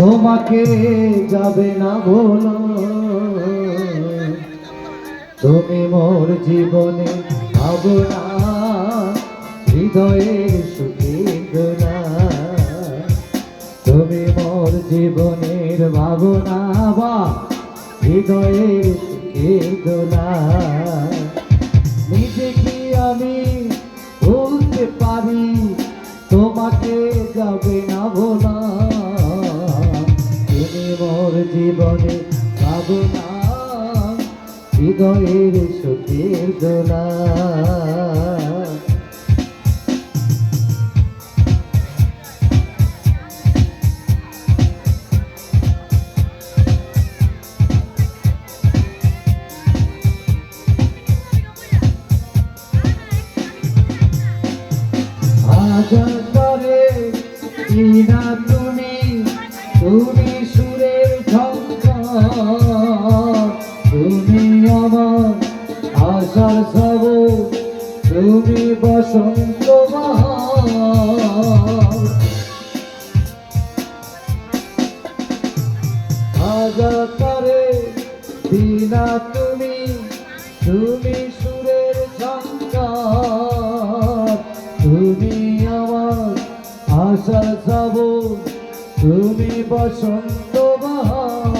তোমাকে যাবে না বলো। তুমি মোর জীবনে ভাবনা হৃদয়ের সুখের দোলা তুমি মোর জীবনের ভাবনা বা হৃদয়ের সুখের দোলা নিজে কি আমি বলতে পারি, তোমাকে যাবে না ভোলা হৃদয়ের সুখের দোলা। করে তুমি তুমি সুরের ঝঙ্কার। আশার সব তুমি বসন্ত করে বিনা তুমি তুমি সুরের সংকার তুমি আমার তুমি বসন্ত বাহার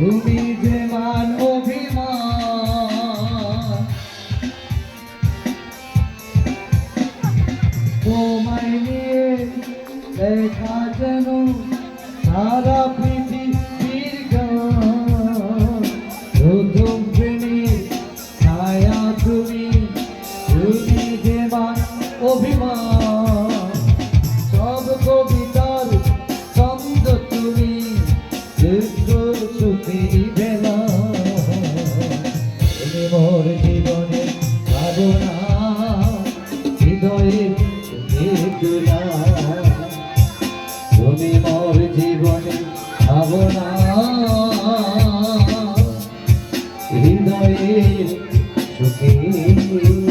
তুমি যে মান অভিমান। তোমায় নিয়ে দেখা যেন সারা দুলা তুমি মোর জীবনে ভাবনা। হৃদয়ে সুখী।